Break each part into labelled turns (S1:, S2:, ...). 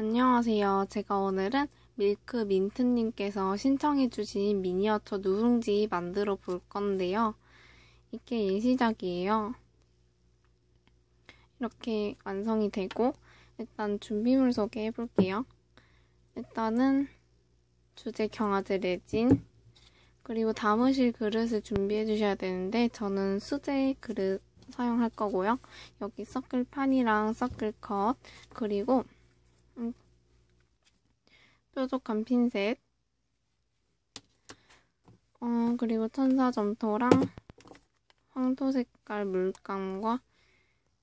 S1: 안녕하세요. 제가 오늘은 밀크 민트님께서 신청해주신 미니어처 누룽지 만들어 볼 건데요. 이게 예시작이에요. 이렇게 완성이 되고 일단 준비물 소개해 볼게요. 일단은 주제 경화제 레진 그리고 담으실 그릇을 준비해 주셔야 되는데 저는 수제 그릇 사용할 거고요. 여기 서클판이랑 서클컷 그리고 음, 뾰족한 핀셋 어, 그리고 천사 점토랑 황토 색깔 물감과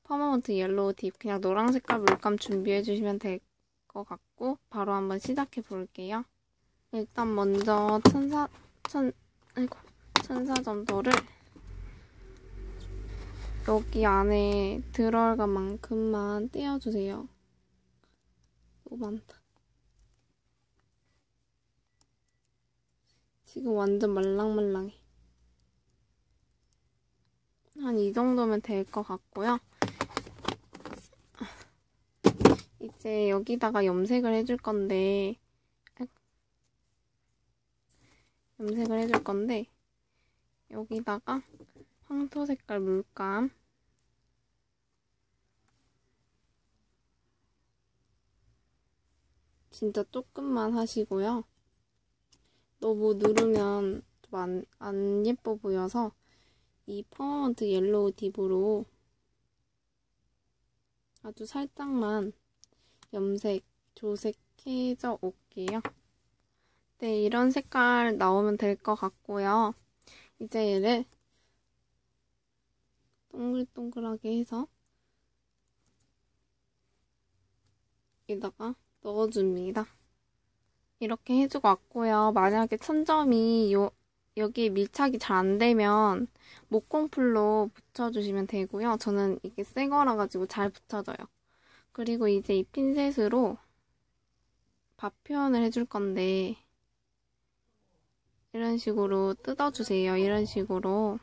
S1: 퍼머먼트 옐로우 딥 그냥 노랑 색깔 물감 준비해 주시면 될 것 같고 바로 한번 시작해 볼게요. 일단 먼저 천사 천 아이고 천사 점토를 여기 안에 들어갈 만큼만 떼어주세요. 너무 많다. 지금 완전 말랑말랑해. 한 이 정도면 될 것 같고요. 이제 여기다가 염색을 해줄 건데 염색을 해줄 건데 여기다가 황토 색깔 물감 진짜 조금만 하시고요. 너무 누르면 좀 안, 안 예뻐 보여서 이 퍼머먼트 옐로우 딥으로 아주 살짝만 염색, 조색해줘 올게요. 네, 이런 색깔 나오면 될 것 같고요. 이제 얘를 동글동글하게 해서 여기다가 넣어줍니다. 이렇게 해주고 왔고요. 만약에 천점이 요, 여기 밀착이 잘 안 되면 목공풀로 붙여주시면 되고요. 저는 이게 새 거라 가지고 잘 붙여져요. 그리고 이제 이 핀셋으로 밥 표현을 해줄 건데 이런 식으로 뜯어주세요. 이런 식으로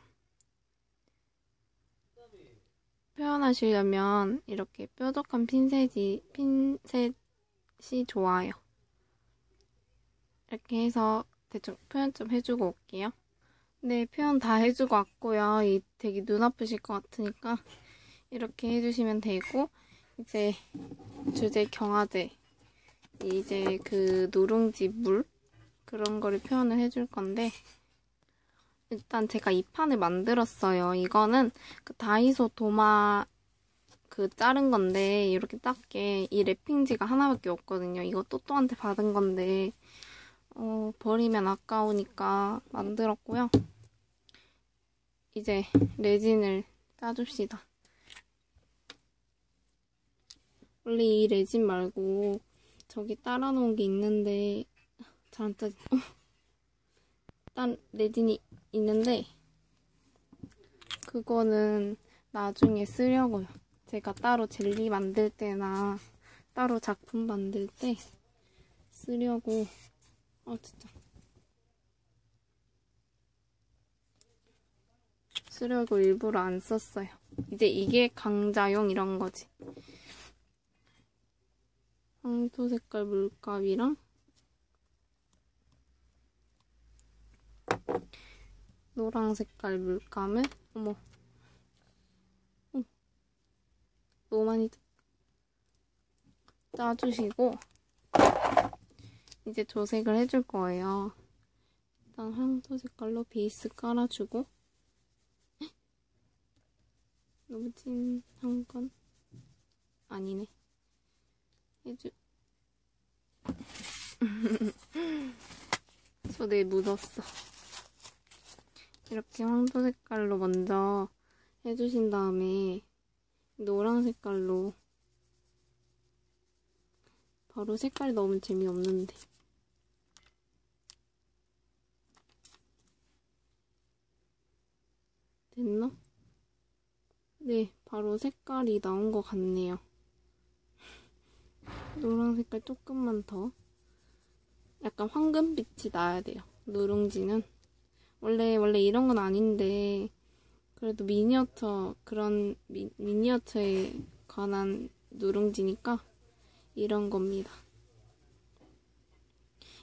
S1: 표현하시려면 이렇게 뾰족한 핀셋이 핀셋이 좋아요. 이렇게 해서 대충 표현 좀 해주고 올게요. 네, 표현 다 해주고 왔고요. 이 되게 눈 아프실 것 같으니까 이렇게 해주시면 되고 이제 주제 경화제 이제 그 누룽지 물 그런 거를 표현을 해줄 건데 일단 제가 이 판을 만들었어요. 이거는 그 다이소 도마 그 자른 건데 이렇게 작게 이 랩핑지가 하나밖에 없거든요. 이거 또또한테 받은 건데 어, 버리면 아까우니까 만들었고요. 이제 레진을 짜줍시다. 원래 이 레진 말고 저기 따라 놓은 게 있는데 잘 안 짜지. 어. 딴 레진이 있는데 그거는 나중에 쓰려고요. 제가 따로 젤리 만들 때나 따로 작품 만들 때 쓰려고 아 진짜 쓰려고 일부러 안 썼어요. 이제 이게 강자용 이런 거지. 황토 색깔 물감이랑 노랑 색깔 물감을 어머 어. 너무 많이 짜주시고 이제 조색을 해줄 거예요. 일단 황토 색깔로 베이스 깔아주고 너무 진한 건 아니네. 해주 손에 묻었어. 이렇게 황토 색깔로 먼저 해주신 다음에 노랑 색깔로 바로 색깔 넣으면 재미없는데 됐나? 네, 바로 색깔이 나온 것 같네요. 노랑 색깔 조금만 더 약간 황금빛이 나야 돼요. 누룽지는 원래 원래 이런 건 아닌데 그래도 미니어처 그런 미, 미니어처에 관한 누룽지니까 이런 겁니다.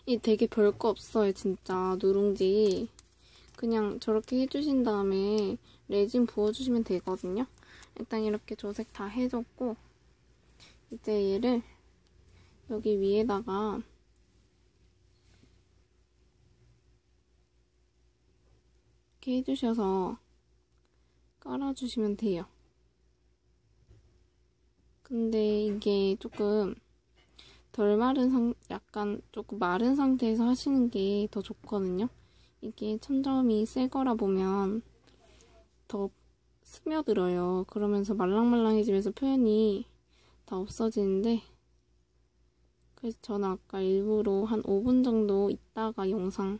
S1: 이 되게 별거 없어요, 진짜. 누룽지. 그냥 저렇게 해주신 다음에 레진 부어주시면 되거든요. 일단 이렇게 조색 다 해줬고, 이제 얘를 여기 위에다가 이렇게 해주셔서 깔아주시면 돼요. 근데 이게 조금 덜 마른 상, 약간 조금 마른 상태에서 하시는 게 더 좋거든요. 이게 천점이 새 거라 보면 더 스며들어요. 그러면서 말랑말랑해지면서 표현이 다 없어지는데 그래서 저는 아까 일부러 한 5분 정도 있다가 영상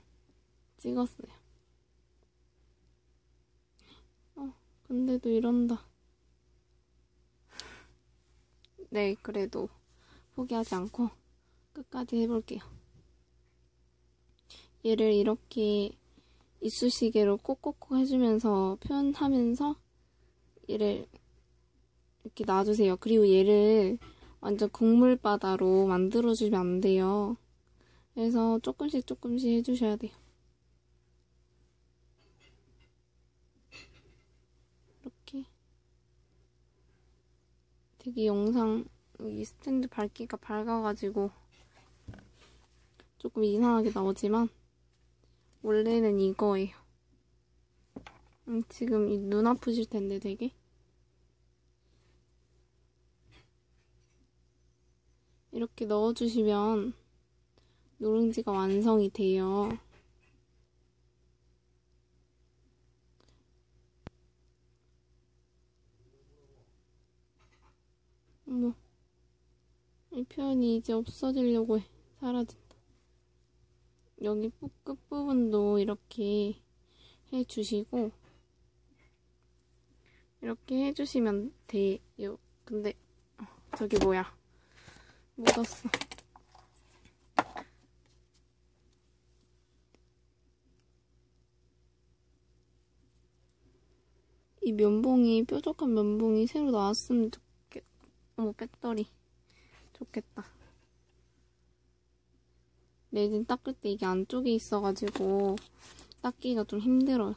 S1: 찍었어요. 어, 근데도 이런다. 네, 그래도 포기하지 않고 끝까지 해볼게요. 얘를 이렇게 이쑤시개로 꼭꼭꼭 해주면서 표현하면서 얘를 이렇게 놔주세요. 그리고 얘를 완전 국물바다로 만들어주면 안 돼요. 그래서 조금씩 조금씩 해주셔야 돼요. 이렇게 되게 영상 이 스탠드 밝기가 밝아가지고 조금 이상하게 나오지만 원래는 이거예요. 음, 지금 눈 아프실 텐데 되게 이렇게 넣어주시면 노른지가 완성이 돼요. 어머, 이 표현이 이제 없어지려고 해. 사라진다. 여기 끝부분도 이렇게 해주시고 이렇게 해주시면 돼요. 근데 어, 저기 뭐야? 묻었어. 이 면봉이 뾰족한 면봉이 새로 나왔으면 좋겠. 어머 배터리 좋겠다. 레진 닦을 때 이게 안쪽에 있어가지고 닦기가 좀 힘들어요.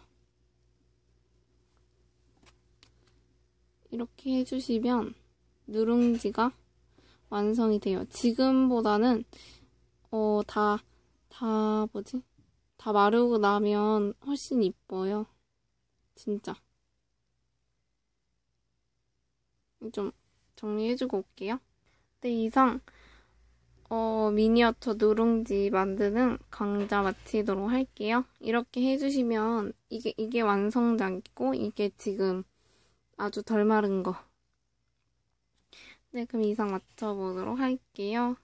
S1: 이렇게 해주시면 누룽지가 완성이 돼요. 지금보다는 어, 다, 다 뭐지? 다 마르고 나면 훨씬 이뻐요. 진짜. 좀 정리해주고 올게요. 네, 이상 어, 미니어처 누룽지 만드는 강좌 마치도록 할게요. 이렇게 해주시면 이게 이게 완성작이고 이게 지금 아주 덜 마른 거. 네, 그럼 이상 맞춰보도록 할게요.